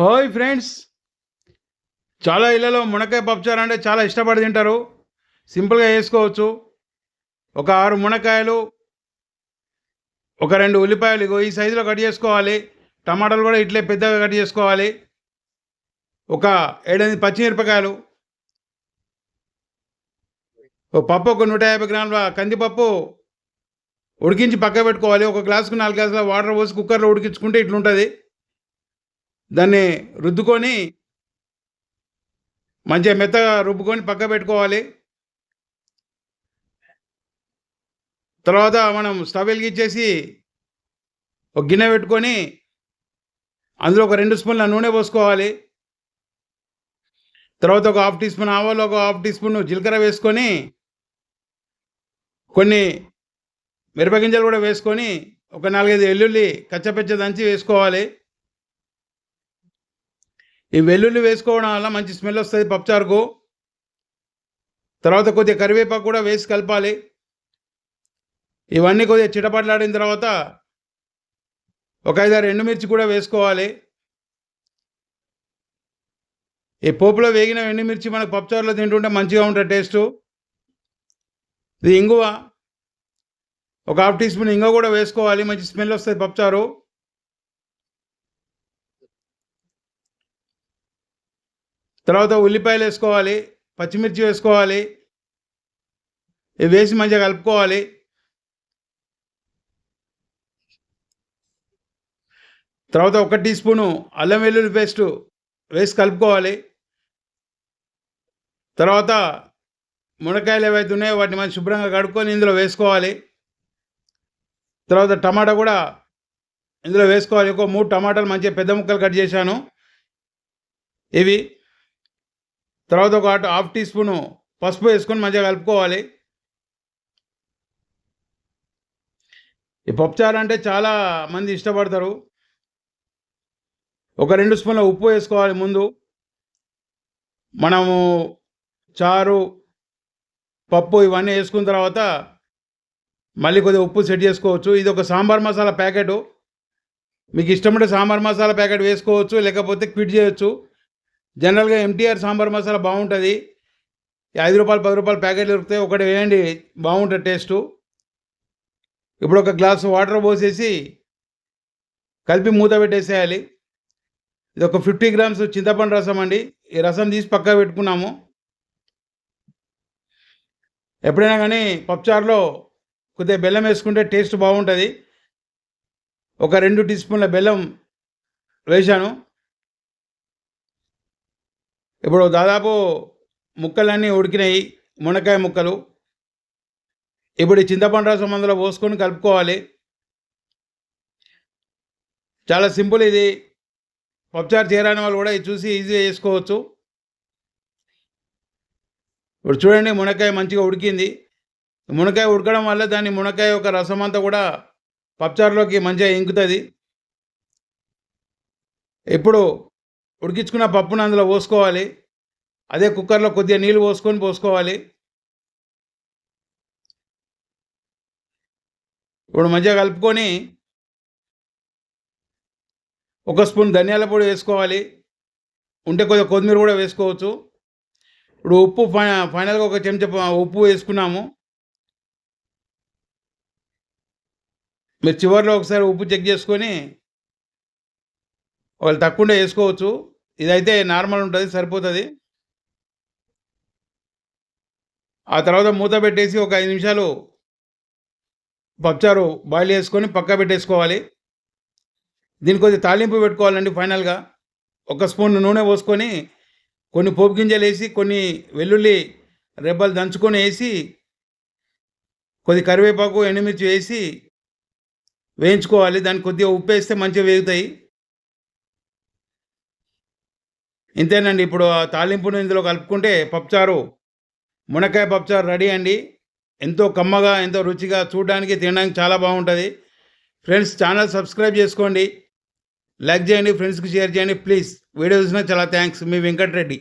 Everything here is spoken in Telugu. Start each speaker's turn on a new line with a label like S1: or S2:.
S1: హోయ్ ఫ్రెండ్స్. చాలా ఇళ్ళలో మునక్కాయ పప్పుచారు అంటే చాలా ఇష్టపడి తింటారు. సింపుల్గా వేసుకోవచ్చు ఒక ఆరు మునక్కాయలు ఒక రెండు ఉల్లిపాయలు ఇగో ఈ సైజులో కట్ చేసుకోవాలి. టమాటాలు కూడా ఇట్లే పెద్దగా కట్ చేసుకోవాలి. ఒక ఏడెనిమిది పచ్చిమిరపకాయలు ఓ పప్పు ఒక నూట యాభై గ్రాముల కందిపప్పు ఉడికించి పక్క పెట్టుకోవాలి. ఒక గ్లాసుకు నాలుగు గ్లాసుల వాటర్ పోసి కుక్కర్లో ఉడికించుకుంటే ఇట్లుంటుంది. దాన్ని రుద్దుకొని మంచిగా మెత్తగా రుబ్బుకొని పక్క పెట్టుకోవాలి. తర్వాత మనం స్టవ్ వెలిగించేసి ఒక గిన్నె పెట్టుకొని అందులో ఒక రెండు స్పూన్ల నూనె పోసుకోవాలి. తర్వాత ఒక హాఫ్ టీ స్పూన్ ఆవాలు ఒక హాఫ్ టీ స్పూన్ జీలకర్ర వేసుకొని కొన్ని మిరపగింజలు కూడా వేసుకొని ఒక నాలుగైదు వెల్లుల్లి కచ్చపెచ్చ దంచి వేసుకోవాలి. ఈ వెల్లుల్లి వేసుకోవడం వల్ల మంచి స్మెల్ వస్తుంది పప్పుచారుకు. తర్వాత కొద్దిగా కరివేపాకు కూడా వేసి కలపాలి. ఇవన్నీ కొద్దిగా చిటపట్లాడిన తర్వాత ఒక ఐదారు ఎండుమిర్చి కూడా వేసుకోవాలి. ఈ పోపులో వేగిన ఎండుమిర్చి మనకు పప్పుచారులో తింటుంటే మంచిగా ఉంటుంది టేస్టు. ఇది ఇంగువ. ఒక హాఫ్ టీ స్పూన్ ఇంగువ కూడా వేసుకోవాలి. మంచి స్మెల్ వస్తుంది పప్పుచారు. తర్వాత ఉల్లిపాయలు వేసుకోవాలి పచ్చిమిర్చి వేసుకోవాలి ఇవి వేసి మంచిగా కలుపుకోవాలి. తర్వాత ఒక టీ స్పూను అల్లం వెల్లుల్లి పేస్టు వేసి కలుపుకోవాలి. తర్వాత మునక్కాయలు ఏవైతే ఉన్నాయో వాటిని మంచి శుభ్రంగా కడుక్కొని ఇందులో వేసుకోవాలి. తర్వాత టమాటా కూడా ఇందులో వేసుకోవాలి. ఒక మూడు టమాటాలు మంచిగా పెద్ద ముక్కలు కట్ చేశాను. ఇవి తర్వాత ఒక హాఫ్ టీ స్పూను పసుపు వేసుకొని మంచిగా కలుపుకోవాలి. ఈ పప్పుచారు అంటే చాలా మంది ఇష్టపడతారు. ఒక రెండు స్పూన్ల ఉప్పు వేసుకోవాలి ముందు. మనము చారు పప్పు ఇవన్నీ వేసుకున్న తర్వాత మళ్ళీ కొద్దిగా ఉప్పు సెట్ చేసుకోవచ్చు. ఇది ఒక సాంబార్ మసాలా ప్యాకెట్. మీకు ఇష్టముంటే సాంబార్ మసాలా ప్యాకెట్ వేసుకోవచ్చు లేకపోతే క్విట్ చేయొచ్చు. జనరల్గా ఎంటీఆర్ సాంబార్ మసాలా బాగుంటుంది. ఐదు రూపాయలు పది రూపాయలు ప్యాకెట్లు దొరుకుతాయి ఒకటి వేయండి బాగుంటుంది టేస్టు. ఇప్పుడు ఒక గ్లాసు వాటర్ పోసేసి కలిపి మూత పెట్టేసేయాలి. ఇది ఒక ఫిఫ్టీ గ్రామ్స్ చింతపండు రసం అండి. ఈ రసం తీసి పక్కా పెట్టుకున్నాము. ఎప్పుడైనా కానీ పప్పుచారులో కొద్దిగా బెల్లం వేసుకుంటే టేస్ట్ బాగుంటుంది. ఒక రెండు టీ స్పూన్ల బెల్లం వేశాను. ఇప్పుడు దాదాపు ముక్కలన్నీ ఉడికినాయి మునక్కాయ ముక్కలు. ఇప్పుడు ఈ చింతపండు రసం అందులో పోసుకొని కలుపుకోవాలి. చాలా సింపుల్ ఇది. పప్పుచారు చేయరాని వాళ్ళు కూడా ఇది చూసి ఈజీగా చేసుకోవచ్చు. ఇప్పుడు చూడండి మునక్కాయ మంచిగా ఉడికింది. మునక్కాయ ఉడకడం వల్ల దాని మునక్కాయ యొక్క రసం అంతా కూడా పప్పుచారులోకి మంచిగా ఇంకుతుంది. ఇప్పుడు ఉడికించుకున్న పప్పును అందులో పోసుకోవాలి. అదే కుక్కర్లో కొద్దిగా నీళ్ళు పోసుకొని పోసుకోవాలి. ఇప్పుడు మంచిగా కలుపుకొని ఒక స్పూన్ ధనియాల పొడి వేసుకోవాలి. ఉంటే కొద్దిగా కొత్తిమీర కూడా వేసుకోవచ్చు. ఇప్పుడు ఉప్పు ఫైనల్గా ఒక చెంచా ఉప్పు వేసుకున్నాము. మీరు చివరిలో ఒకసారి ఉప్పు చెక్ చేసుకొని వాళ్ళు తక్కువ వేసుకోవచ్చు. ఇదైతే నార్మల్ ఉంటుంది సరిపోతుంది. ఆ తర్వాత మూత పెట్టేసి ఒక ఐదు నిమిషాలు పప్పుచారు బాయిల్ చేసుకొని పక్క పెట్టేసుకోవాలి. దీనికి కొద్దిగా తాలింపు పెట్టుకోవాలండి ఫైనల్గా. ఒక స్పూన్ నూనె పోసుకొని కొన్ని పోపు గింజలు వేసి కొన్ని వెల్లుల్లి రెబ్బలు దంచుకొని వేసి కొద్ది కరివేపాకు ఎండుమిర్చి వేసి వేయించుకోవాలి. దాన్ని కొద్దిగా ఉప్పు వేస్తే మంచిగా వేగుతాయి. ఇంతేనండి ఇప్పుడు ఆ తాలింపును ఇందులో కలుపుకుంటే పప్పుచారు మునక్కాయ పప్పుచారు రెడీ అండి. ఎంతో కమ్మగా ఎంతో రుచిగా చూడడానికి తినడానికి చాలా బాగుంటుంది. ఫ్రెండ్స్ ఛానల్ సబ్స్క్రైబ్ చేసుకోండి. లైక్ చేయండి ఫ్రెండ్స్కి షేర్ చేయండి. ప్లీజ్ వీడియో చూసినా చాలా థ్యాంక్స్. మీ వెంకటరెడ్డి.